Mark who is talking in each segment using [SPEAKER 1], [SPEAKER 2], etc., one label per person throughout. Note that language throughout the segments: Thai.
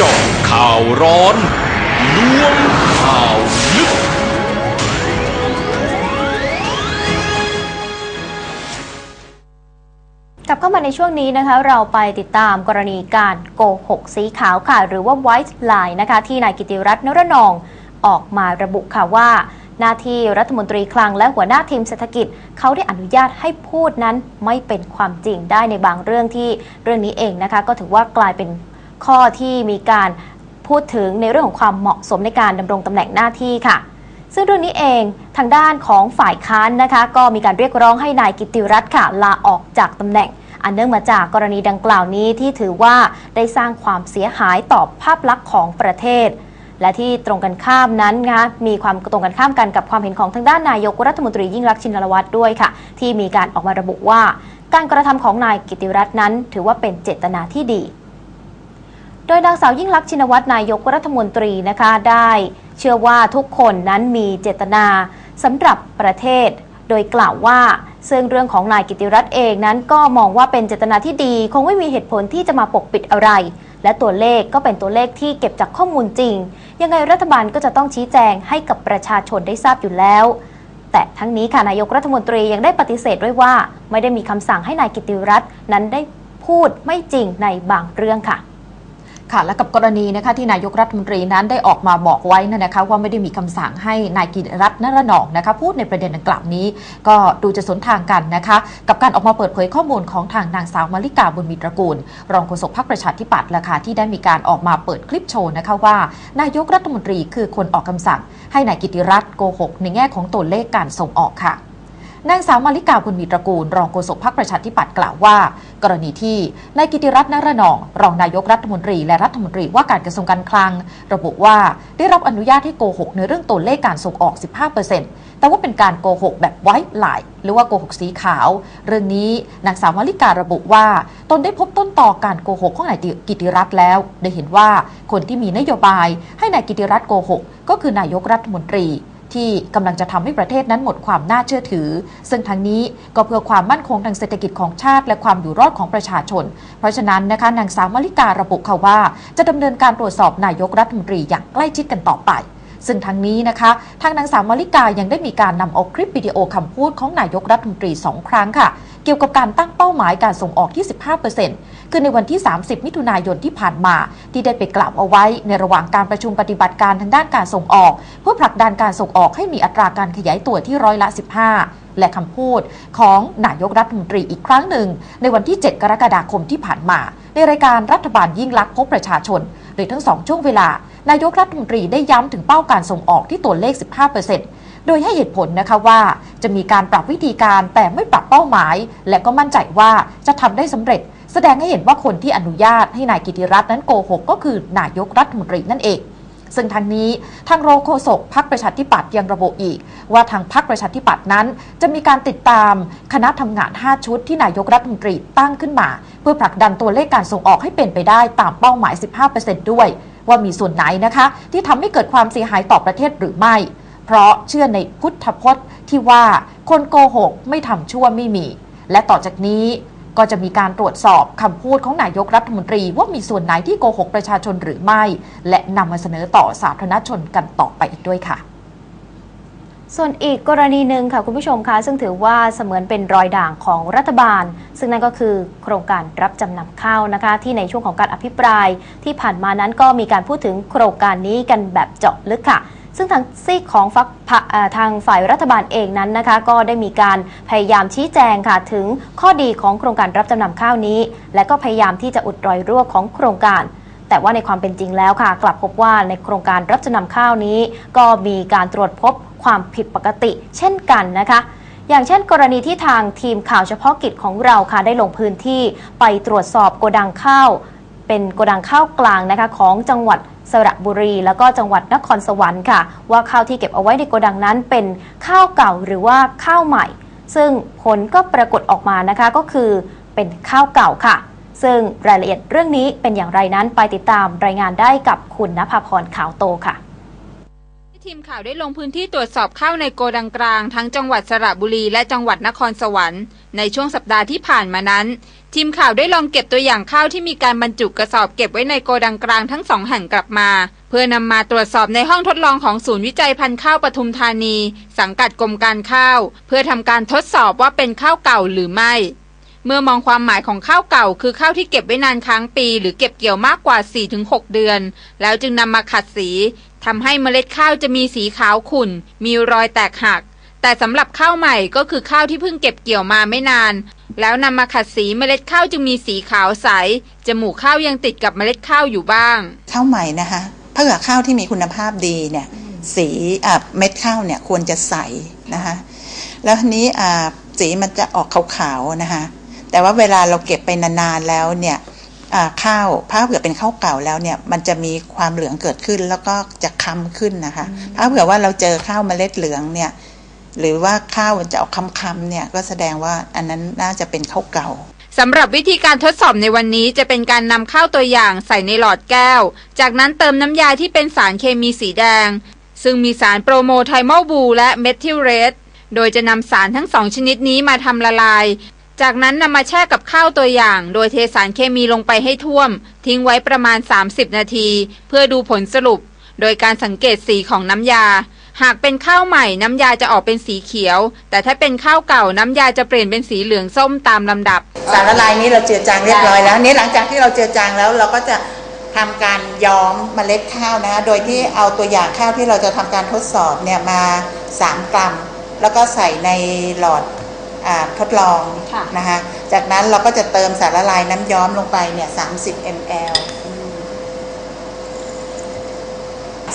[SPEAKER 1] เจาะข่าวร้อนล้วงข่าวลึก
[SPEAKER 2] กลับเข้ามาในช่วงนี้นะคะ เราไปติดตามกรณีการโกหกสีขาวค่ะ หรือว่า white lie นะคะ ที่นายกิติรัตน์นรนองออกมาระบุค่ะว่า หน้าที่รัฐมนตรีคลังและหัวหน้าทีมเศรษฐกิจ เขาได้อนุญาตให้พูดนั้นไม่เป็นความจริงได้ในบางเรื่องที่เรื่องนี้เองนะคะ ก็ถือว่ากลายเป็น ข้อที่มีการพูดถึงในเรื่องของความเหมาะสมในการดำรงตำแหน่งหน้าที่ค่ะ ซึ่งเรื่องนี้เองทางด้านของฝ่ายค้านนะคะ ก็มีการเรียกร้องให้นายกิติรัตน์ค่ะลาออกจากตำแหน่ง อันเนื่องมาจากกรณีดังกล่าวนี้ที่ถือว่าได้สร้างความเสียหายต่อภาพลักษณ์ของประเทศ และที่ตรงกันข้ามนั้นนะคะมีความตรงกันข้ามกันกับความเห็นของทางด้านนายกรัฐมนตรียิ่งรักชินวัตรด้วยค่ะ ที่มีการออกมาระบุว่า การกระทำของนายกิติรัตน์นั้น ถือว่าเป็นเจตนาที่ดี โดยนางสาวยิ่งลักษณ์ชินวัตรนายกรัฐมนตรีนะคะได้เชื่อว่าทุกคนนั้นมีเจตนาสำหรับประเทศ โดยกล่าวว่า ซึ่งเรื่องของนายกิติรัตน์เองนั้นก็มองว่าเป็นเจตนาที่ดี คงไม่มีเหตุผลที่จะมาปกปิดอะไร และตัวเลขก็เป็นตัวเลขที่เก็บจากข้อมูลจริง ยังไงรัฐบาลก็จะต้องชี้แจงให้กับประชาชนได้ทราบอยู่แล้ว แต่ทั้งนี้ค่ะนายกรัฐมนตรียังได้ปฏิเสธด้วยว่า ไม่ได้มีคำสั่งให้นายกิติรัตน์นั้นได้พูดไม่จริงในบางเรื่องค่ะ
[SPEAKER 3] ค่ะและกับกรณีนะคะที่นายกรัฐมนตรีนั้นได้ออกมาบอกไว้นะนะคะว่าไม่ได้มีคำสั่งให้นายกิติรัตน์นรนองนะคะพูดในประเด็นดังกล่าวนี้ ก็ดูจะสนทางกันนะคะกับการออกมาเปิดเผยข้อมูลของทางนางสาวมาริกาบุญมีตระกูล รองโฆษกพรรคประชาธิปัตย์ละค่ะที่ได้มีการออกมาเปิดคลิปโชว์นะคะว่า นายกรัฐมนตรีคือคนออกคำสั่ง ให้นายกิติรัตน์โกหกในแง่ของตัวเลขการส่งออกค่ะ นางสาวมาริกาบุญมีตระกูล รองโฆษกพรรคประชาธิปัตย์กล่าวว่า กรณีที่นายกิติรัตน์นรนอง รองนายกรัฐมนตรีและรัฐมนตรีว่าการกระทรวงการคลัง ระบุว่าได้รับอนุญาตให้โกหกในเรื่องตัวเลขการส่งออก 15%แต่ว่าเป็นการโกหกแบบไว้หลายหรือว่าโกหกสีขาว เรื่องนี้นางสาวมาริการะบุว่า ตนได้พบต้นต่อการโกหกของนายกิติรัตน์แล้วได้เห็นว่าคนที่มีนโยบายให้นายกิติรัตน์โกหกก็คือนายกรัฐมนตรี ที่กำลังจะทำให้ประเทศนั้นหมดความน่าเชื่อถือ ซึ่งทั้งนี้ก็เพื่อความมั่นคงทางเศรษฐกิจของชาติ และความอยู่รอดของประชาชน เพราะฉะนั้นนะคะนางสาวมาริการะบุค่ะว่า จะดำเนินการตรวจสอบนายกรัฐมนตรีอย่างใกล้ชิดกันต่อไปซึ่งทั้งนี้นะคะ ทางนางสาวมาริกายังได้มีการนำเอาคลิปวิดีโอคำพูดของนายกรัฐมนตรี 2 ครั้งค่ะ เกี่ยวกับการตั้งเป้าหมายการส่งออกที่ 15% คือในวันที่ 30 มิถุนายนที่ผ่านมา ที่ได้ไปกล่าวเอาไว้ในระหว่างการประชุมปฏิบัติการทางด้านการส่งออก เพื่อผลักดันการส่งออกให้มีอัตราการขยายตัวที่ร้อยละ 15และคำพูดของนายกรัฐมนตรีอีกครั้งหนึ่ง ในวันที่ 7 กรกฎาคมที่ผ่านมา ในรายการรัฐบาลยิ่งลักษณ์พบประชาชน โดยทั้งสองช่วงเวลา นายกรัฐมนตรีได้ย้ำถึงเป้าการส่งออกที่ตัวเลข 15%โดยให้เหตุผลนะคะว่า จะมีการปรับวิธีการแต่ไม่ปรับเป้าหมาย และก็มั่นใจว่าจะทำได้สำเร็จ แสดงให้เห็นว่าคนที่อนุญาตให้นายกิติรัตน์นั้นโกหกก็คือนายกรัฐมนตรีนั่นเอง ซึ่งทางนี้ทางโรโฆษกพักประชาธิปัตย์ยังระบุอีก ว่าทางพักประชาธิปัตย์นั้น จะมีการติดตามคณะทำงาน 5 ชุดที่นายกรัฐมนตรีตั้งขึ้นมา เพื่อผลักดันตัวเลขการส่งออกให้เป็นไปได้ตามเป้าหมาย 15%ด้วย ว่ามีส่วนไหนนะคะ ที่ทำให้เกิดความเสียหายต่อประเทศหรือไม่ เพราะเชื่อในพุทธพจน์ที่ว่าคนโกหกไม่ทำชั่วไม่มี และต่อจากนี้ ก็จะมีการตรวจสอบคำพูดของนายกรัฐมนตรี ว่ามีส่วนไหนที่โกหกประชาชนหรือไม่ และนำมาเสนอต่อสาธารณชนกันต่อไปอีกด้วยค่ะ
[SPEAKER 2] ส่วนอีกกรณีหนึ่งค่ะคุณผู้ชมคะซึ่งถือว่าเสมือนเป็นรอยด่างของรัฐบาล ซึ่งนั่นก็คือโครงการรับจำนำข้าวนะคะ ที่ในช่วงของการอภิปรายที่ผ่านมานั้นก็มีการพูดถึงโครงการนี้กันแบบเจาะลึกค่ะ ซึ่งทางซีกของฝักพะเอ่อทางฝ่ายรัฐบาลเองนั้นนะคะ ก็ได้มีการพยายามชี้แจงค่ะถึงข้อดีของโครงการรับจำนำข้าวนี้ และก็พยายามที่จะอุดรอยรั่วของโครงการแต่ว่าในความเป็นจริงแล้วค่ะ กลับพบว่าในโครงการรับจำนำข้าวนี้ ก็มีการตรวจพบความผิดปกติ เช่นกันนะคะ อย่างเช่น กรณีที่ทางทีมข่าวเฉพาะกิจของเราค่ะได้ลงพื้นที่ไปตรวจสอบโกดังข้าว เป็นโกดังข้าวกลางนะคะของจังหวัดสระบุรี แล้วก็จังหวัดนครสวรรค์ค่ะ ว่าข้าวที่เก็บเอาไว้ในโกดังนั้นเป็นข้าวเก่าหรือว่าข้าวใหม่ ซึ่งผลก็ปรากฏออกมานะคะก็คือเป็นข้าวเก่าค่ะ ซึ่งรายละเอียดเรื่องนี้เป็นอย่างไรนั้นไปติดตามรายงานได้กับคุณนภาพรขาวโตค่ะ
[SPEAKER 4] ทีมข่าวได้ลงพื้นที่ตรวจสอบข้าวในโกดังกลาง ทั้งจังหวัดสระบุรีและจังหวัดนครสวรรค์ในช่วงสัปดาห์ที่ผ่านมานั้น ทีมข่าวได้ลองเก็บตัวอย่างข้าวที่มีการบรรจุกระสอบเก็บไว้ในโกดังกลางทั้งสองแห่งกลับมา เพื่อนำมาตรวจสอบในห้องทดลองของศูนย์วิจัยพันธุ์ข้าวปทุมธานี สังกัดกรมการข้าว เพื่อทำการทดสอบว่าเป็นข้าวเก่าหรือไม่ เมื่อมองความหมายของข้าวเก่า คือข้าวที่เก็บไว้นานค้างปี หรือเก็บเกี่ยวมากกว่า 4-6 เดือน แล้วจึงนำมาขัดสี ทำให้เมล็ดข้าวจะมีสีขาวขุ่น มีรอยแตกหัก แต่สำหรับข้าวใหม่ก็คือข้าวที่เพิ่งเก็บเกี่ยวมาไม่นาน แล้วนำมาขัดสีเมล็ดข้าวจึงมีสีขาวใส จมูกข้าวยังติดกับเมล็ดข้าวอยู่บ้าง
[SPEAKER 5] ข้าวใหม่นะคะถ้าเกิดข้าวที่มีคุณภาพดีเนี่ยสีเม็ดข้าวเนี่ยควรจะใสนะคะแล้วทีนี้สีมันจะออกขาวๆนะคะแต่ว่าเวลาเราเก็บไปนานๆแล้วเนี่ย ข้าวถ้าเผื่อเป็นข้าวเก่าแล้วเนี่ยมันจะมีความเหลืองเกิดขึ้นแล้วก็จะค้ำขึ้นนะคะถ้าเผื่อว่าเราเจอข้าวเมล็ดเหลืองเนี่ยหรือว่าข้าวมันจะออกค้ำๆเนี่ยก็แสดงว่าอันนั้นน่าจะเป็นข้าวเก่า
[SPEAKER 4] สำหรับวิธีการทดสอบในวันนี้จะเป็นการนำข้าวตัวอย่างใส่ในหลอดแก้ว จากนั้นเติมน้ำยาที่เป็นสารเคมีสีแดง ซึ่งมีสารโปรโมไทมอลบูและเมทิลเรสโดยจะนำสารทั้งสองชนิดนี้มาทำละลาย จากนั้นนำมาแช่กับข้าวตัวอย่าง โดยเทสารเคมีลงไปให้ท่วม ทิ้งไว้ประมาณ 30 นาที เพื่อดูผลสรุป โดยการสังเกตสีของน้ำยา หากเป็นข้าวใหม่น้ำยาจะออกเป็นสีเขียว แต่ถ้าเป็นข้าวเก่าน้ำยาจะเปลี่ยนเป็นสีเหลืองส้มตามลำดับ
[SPEAKER 5] สารละลายนี้เราเจือจางเรียบร้อยแล้วนี่หลังจากที่เราเจือจางแล้วเราก็จะทำการย้อมเมล็ดข้าวนะคะโดยที่เอาตัวอย่างข้าวที่เราจะทำการทดสอบเนี่ยมา 3 กรัม แล้วก็ใส่ในหลอดอา ทดลอง
[SPEAKER 3] ค่ะ
[SPEAKER 5] นะคะ จากนั้นเราก็จะเติมสารละลายน้ำย้อมลงไปเนี่ย30 ml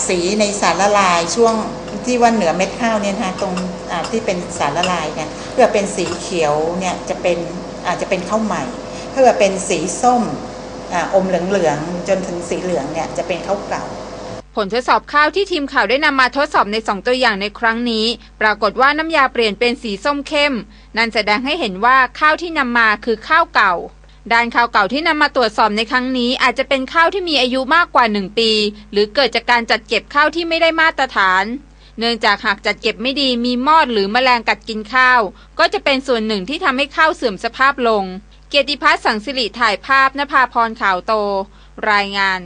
[SPEAKER 5] สีในสารละลายช่วงที่ว่าเหนือเม็ดข้าวเนี่ยนะคะตรงอ่าที่เป็นสารละลายเนี่ยเพื่อเป็นสีเขียวเนี่ยจะเป็นอาจจะเป็นข้าวใหม่ถ้าเกิดเป็นสีส้มอาอมเหลืองๆจนถึงสีเหลืองเนี่ยจะเป็นข้าวเก่า
[SPEAKER 4] ผลทดสอบข้าวที่ทีมข่าวได้นำมาทดสอบใน 2 ตัวอย่างในครั้งนี้ ปรากฏว่าน้ำยาเปลี่ยนเป็นสีส้มเข้ม นั่นแสดงให้เห็นว่าข้าวที่นำมาคือข้าวเก่า ด้านข้าวเก่าที่นำมาตรวจสอบในครั้งนี้ อาจจะเป็นข้าวที่มีอายุมากกว่า 1 ปี หรือเกิดจากการจัดเก็บข้าวที่ไม่ได้มาตรฐาน เนื่องจากหากจัดเก็บไม่ดีมีมอดหรือแมลงกัดกินข้าว ก็จะเป็นส่วนหนึ่งที่ทำให้ข้าวเสื่อมสภาพลง เกียรติพัฒน์สังสิริถ่ายภาพนภาพรข่าวโต รายงาน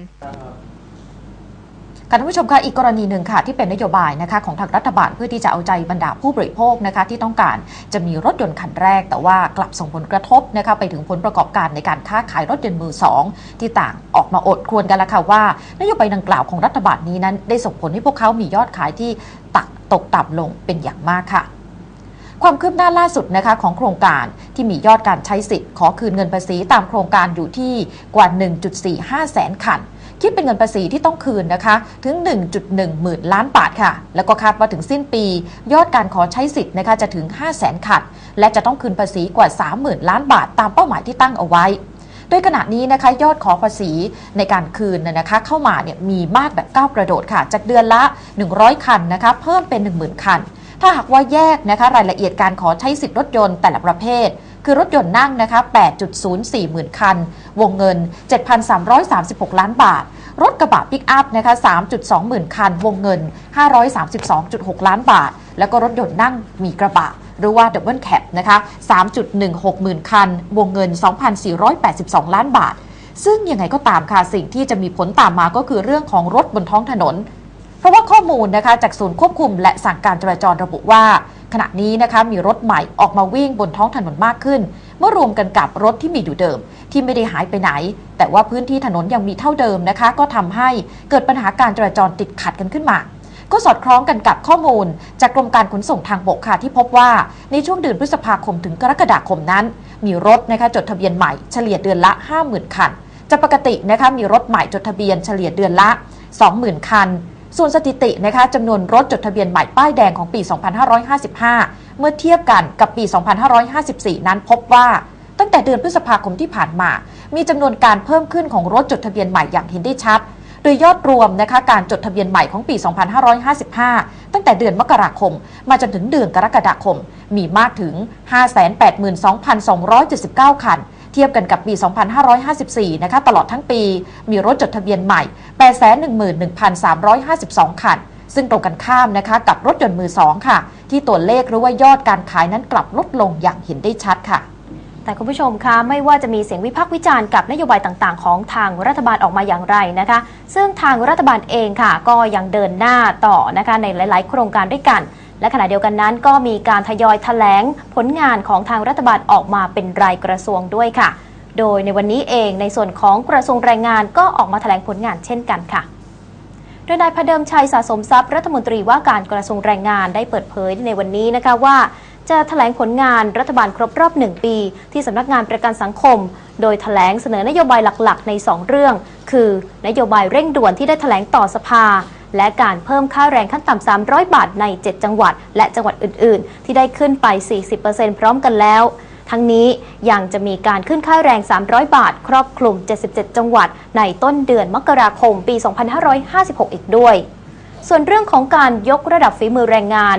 [SPEAKER 3] ค่ะท่านผู้ชมคะอีกกรณีหนึ่งค่ะที่เป็นนโยบายนะคะของทางรัฐบาลเพื่อที่จะเอาใจบรรดาผู้บริโภคนะคะที่ต้องการจะมีรถยนต์คันแรก แต่ว่ากลับส่งผลกระทบนะคะไปถึงผลประกอบการในการค้าขายรถยนต์มือสองที่ต่างออกมาอดครวญกันล้วค่ะว่านโยบายดังกล่าวของรัฐบาลนี้นั้น ได้ส่งผลให้พวกเขามียอดขายที่ตักตกต่ำลงเป็นอย่างมากค่ะความคืบหน้าล่าสุดนะคะของโครงการที่มียอดการใช้สิทธิ์ขอคืนเงินภาษีตามโครงการอยู่ที่กว่า 1.45 แสนคัน คิดเป็นเงินภาษีที่ต้องคืนนะคะ ถึง 1.1 หมื่นล้านบาทค่ะ แล้วก็คาดว่าถึงสิ้นปี ยอดการขอใช้สิทธิ์นะคะจะถึง5แสนคันและจะต้องคืนภาษีกว่า 30,000 ล้านบาทตามเป้าหมายที่ตั้งเอาไว้โดยขณะนี้นะคะยอดขอภาษีในการคืนนะนะคะเข้ามาเนี่ยมีมากแบบก้าวกระโดดค่ะ จากเดือนละ 100 คันนะคะเพิ่มเป็น 10,000 คัน ถ้าหากว่าแยกนะคะรายละเอียดการขอใช้สิทธิรถยนต์แต่ละประเภท คือรถยนต์นั่งนะคะ 8.04 หมื่นคัน วงเงิน 7,336 ล้านบาท รถกระบะปิกอัพนะคะ 3.2 หมื่นคัน วงเงิน 532.6 ล้านบาท แล้วก็รถยนต์นั่งมีกระบะหรือว่า Double Cab นะคะ 3.16 หมื่นคัน วงเงิน 2,482 ล้านบาท ซึ่งยังไงก็ตามค่ะ สิ่งที่จะมีผลตามมาก็คือเรื่องของรถบนท้องถนน เพราะว่าข้อมูลนะคะจากศูนย์ควบคุมและสั่งการจราจรระบุว่า ขณะนี้นะคะมีรถใหม่ออกมาวิ่งบนท้องถนนมากขึ้น เมื่อรวมกันกับรถที่มีอยู่เดิม ที่ไม่ได้หายไปไหน แต่ว่าพื้นที่ถนนยังมีเท่าเดิมนะคะ ก็ทำให้เกิดปัญหาการจราจรติดขัดกันขึ้นมาก็สอดคล้องกันกับข้อมูล จากกรมการขนส่งทางบกค่ะที่พบว่าในช่วงเดือนพฤษภาคมถึงกรกฎาคมนั้น มีรถนะคะจดทะเบียนใหม่เฉลี่ยเดือนละ 50,000 คันจากปกตินะคะมีรถใหม่จดทะเบียนเฉลี่ยเดือนละ 20,000 คัน ส่วนสถิตินะคะจำนวนรถจดทะเบียนใหม่ป้ายแดงของปี 2555 เมื่อเทียบกันกับปี 2554 นั้นพบว่า ตั้งแต่เดือนพฤษภาคมที่ผ่านมา มีจำนวนการเพิ่มขึ้นของรถจดทะเบียนใหม่อย่างเห็นได้ชัด โดยยอดรวมนะคะการจดทะเบียนใหม่ของปี 2555 ตั้งแต่เดือนมกราคม มาจนถึงเดือนกรกฎาคม มีมากถึง 582,279 คันเทียบกันกับปี 2554 นะคะ ตลอดทั้งปี มีรถจดทะเบียนใหม่ 811,352 คัน ซึ่งตรงกันข้ามนะคะ กับรถยนต์มือสองค่ะ ที่ตัวเลขหรือว่ายอดการขายนั้นกลับลดลงอย่างเห็นได้ชัดค่ะ
[SPEAKER 2] แต่คุณผู้ชมคะไม่ว่าจะมีเสียงวิพากษ์วิจารณ์กับนโยบายต่างๆ ของทางรัฐบาลออกมาอย่างไรนะคะ ซึ่งทางรัฐบาลเองค่ะ ก็ยังเดินหน้าต่อนะคะในหลาย ๆ โครงการด้วยกัน และขณะเดียวกันนั้นก็มีการทยอยแถลงผลงานของทางรัฐบาลออกมาเป็นรายกระทรวงด้วยค่ะ โดยในวันนี้เองในส่วนของกระทรวงแรงงานก็ออกมาแถลงผลงานเช่นกันค่ะโดยนายพเดิมชัยสะสมทรัพย์รัฐมนตรีว่าการกระทรวงแรงงานได้เปิดเผยในวันนี้นะคะว่า จะแถลงผลงานรัฐบาลครบรอบหนึ่งปี ที่สำนักงานประกันสังคม โดยแถลงเสนอนโยบายหลักๆ ใน 2 เรื่อง คือนโยบายเร่งด่วนที่ได้แถลงต่อสภา และการเพิ่มค่าแรงขั้นต่ำ 300 บาทใน 7 จังหวัด และจังหวัดอื่น ๆ ที่ได้ขึ้นไป 40%พร้อมกันแล้ว ทั้งนี้ยังจะมีการขึ้นค่าแรง 300 บาท ครอบคลุม 77 จังหวัด ในต้นเดือนมกราคม ปี 2556 อีกด้วย ส่วนเรื่องของการยกระดับฝีมือแรงงาน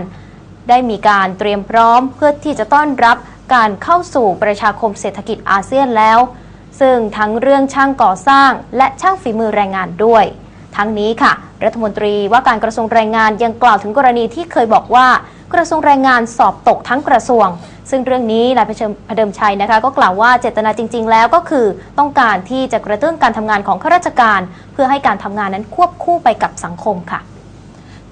[SPEAKER 2] ได้มีการเตรียมพร้อมเพื่อที่จะต้อนรับการเข้าสู่ประชาคมเศรษฐกิจอาเซียนแล้ว ซึ่งทั้งเรื่องช่างก่อสร้างและช่างฝีมือแรงงานด้วย ทั้งนี้ค่ะ รัฐมนตรีว่าการกระทรวงแรงงานยังกล่าวถึงกรณีที่เคยบอกว่า กระทรวงแรงงานสอบตกทั้งกระทรวง ซึ่งเรื่องนี้นายพเดิมชัยนะคะ ก็กล่าวว่าเจตนาจริง ๆ แล้วก็คือ ต้องการที่จะกระตุ้นการทำงานของข้าราชการ เพื่อให้การทำงานนั้นควบคู่ไปกับสังคมค่ะ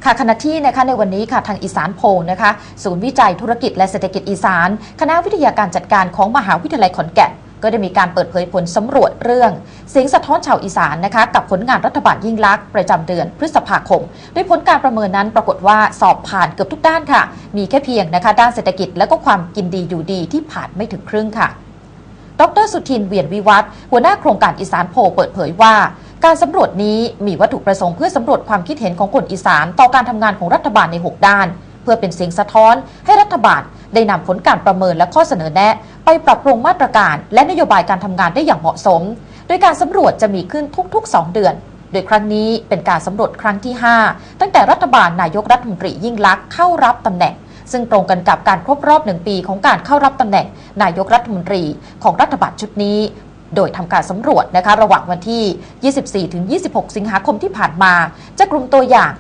[SPEAKER 3] ค่ะขณะที่นะคะในวันนี้ค่ะทางอีสานโพลนะคะศูนย์วิจัยธุรกิจและเศรษฐกิจอีสาน คณะวิทยาการจัดการของมหาวิทยาลัยขอนแก่น ก็ได้มีการเปิดเผยผลสำรวจเรื่อง เสียงสะท้อนชาวอีสานนะคะ กับผลงานรัฐบาลยิ่งลักษณ์ประจำเดือนพฤษภาคมโดยผลการประเมินนั้นปรากฏว่าสอบผ่านเกือบทุกด้านค่ะ มีแค่เพียงนะคะ ด้านเศรษฐกิจและก็ความกินดีอยู่ดีที่ผ่านไม่ถึงครึ่งค่ะ ดรสุทินเวียนวิวัฒหัวหน้าโครงการอีสานโพลเปิดเผยว่าการสำรวจนี้มีวัตถุประสงค์เพื่อสำรวจความคิดเห็นของคนอีสาน ต่อการทำงานของรัฐบาลใน 6 ด้าน เพื่อเป็นเสียงสะท้อนให้รัฐบาล ได้นำผลการประเมินและข้อเสนอแนะ ไปปรับปรุงมาตรการ และนโยบายการทำงานได้อย่างเหมาะสม โดยการสำรวจจะมีขึ้นทุกๆ 2 เดือน โดยครั้งนี้เป็นการสำรวจครั้งที่ 5 ตั้งแต่รัฐบาลนายกรัฐมนตรียิ่งลักษณ์เข้ารับตำแหน่งซึ่งตรงกันกับการครบรอบหนึ่งปีของการเข้ารับตำแหน่ง นายกรัฐมนตรีของรัฐบาลชุดนี้ โดยทำการสำรวจนะคะระหว่างวันที่ 24-26 สิงหาคมที่ผ่านมาจากกลุ่มตัวอย่าง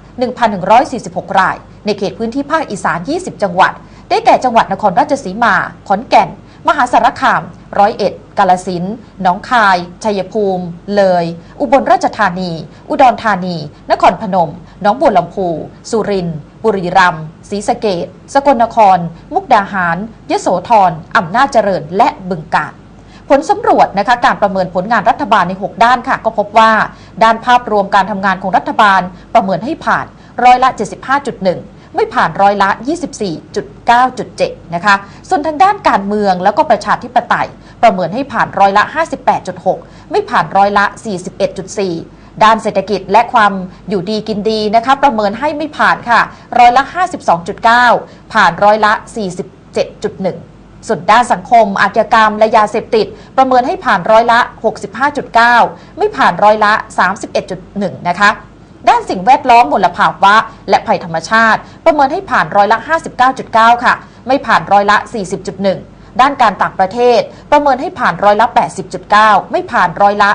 [SPEAKER 3] 1,146 ราย ในเขตพื้นที่ภาคอีสาน 20 จังหวัด ได้แก่จังหวัดนครราชสีมา ขอนแก่น มหาสารคาม ร้อยเอ็ด กาลสินธุ์หนองคาย ชัยภูมิ เลย อุบลราชธานี อุดรธานี นครพนม หนองบัวลำพู สุรินทร์ บุรีรัมย์ ศรีสะเกดสกลนคร มุกดาหาร ยโสธร อำนาจเจริญ และบึงกาฬผลสำรวจนะคะการประเมินผลงานรัฐบาลใน 6 ด้านค่ะ ก็พบว่า ด้านภาพรวมการทำงานของรัฐบาลประเมินให้ผ่านร้อยละ 75.1 ไม่ผ่านร้อยละ 24.9.7 นะคะ ส่วนทางด้านการเมืองแล้วก็ประชาธิปไตย ประเมินให้ผ่านร้อยละ 58.6 ไม่ผ่านร้อยละ 41.4ด้านเศรษฐกิจและความอยู่ดีกินดีนะคะ ประเมินให้ไม่ผ่านค่ะ ร้อยละ 52.9 ผ่านร้อยละ 47.1 ส่วนด้านสังคม อาชญากรรม และยาเสพติด ประเมินให้ผ่านร้อยละ 65.9 ไม่ผ่านร้อยละ 31.1 นะคะ ด้านสิ่งแวดล้อมมลภาวะ และภัยธรรมชาติ ประเมินให้ผ่านร้อยละ 59.9 ค่ะ ไม่ผ่านร้อยละ 40.1ด้านการต่างประเทศ ประเมินให้ผ่านร้อยละ 80.9 ไม่ผ่านร้อยละ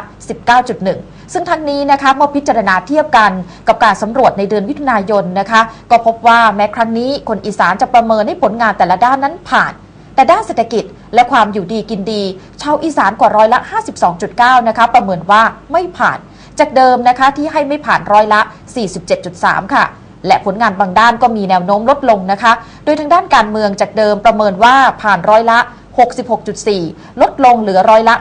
[SPEAKER 3] 19.1 ซึ่งทั้งนี้นะคะเมื่อพิจารณาเทียบกันกับการสำรวจในเดือนมิถุนายนนะคะ ก็พบว่าแม้ครั้งนี้คนอีสานจะประเมินให้ผลงานแต่ละด้านนั้นผ่าน แต่ด้านเศรษฐกิจและความอยู่ดีกินดี ชาวอีสานกว่าร้อยละ 52.9 นะคะ ประเมินว่าไม่ผ่าน จากเดิมนะคะที่ให้ไม่ผ่านร้อยละ 47.3 ค่ะ และผลงานบางด้านก็มีแนวโน้มลดลงนะคะ โดยทางด้านการเมืองจากเดิมประเมินว่าผ่านร้อยละ 66.4 ลดลงเหลือร้อยละ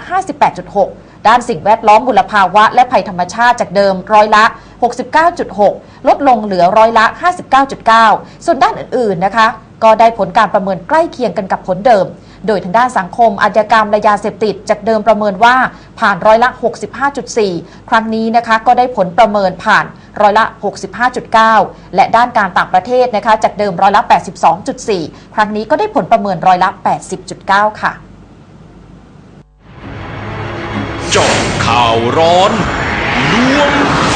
[SPEAKER 3] 58.6ด้านสิ่งแวดล้อมบุลภาวะ และภัยธรรมชาติจากเดิมร้อยละ 69.6 ลดลงเหลือร้อยละ 59.9 ส่วนด้านอื่น ๆ นะคะ ก็ได้ผลการประเมินใกล้เคียงกันกับผลเดิม โดยทางด้านสังคมอาชญากรรมและยาเสพติดจากเดิมประเมินว่าผ่านร้อยละ 65.4 ครั้งนี้นะคะก็ได้ผลประเมินผ่านร้อยละ 65.9 และด้านการต่างประเทศนะคะจากเดิมร้อยละ 82.4 ครั้งนี้ก็ได้ผลประเมินร้อยละ 80.9 ค่ะ
[SPEAKER 1] จาะข่าวร้อนล้วง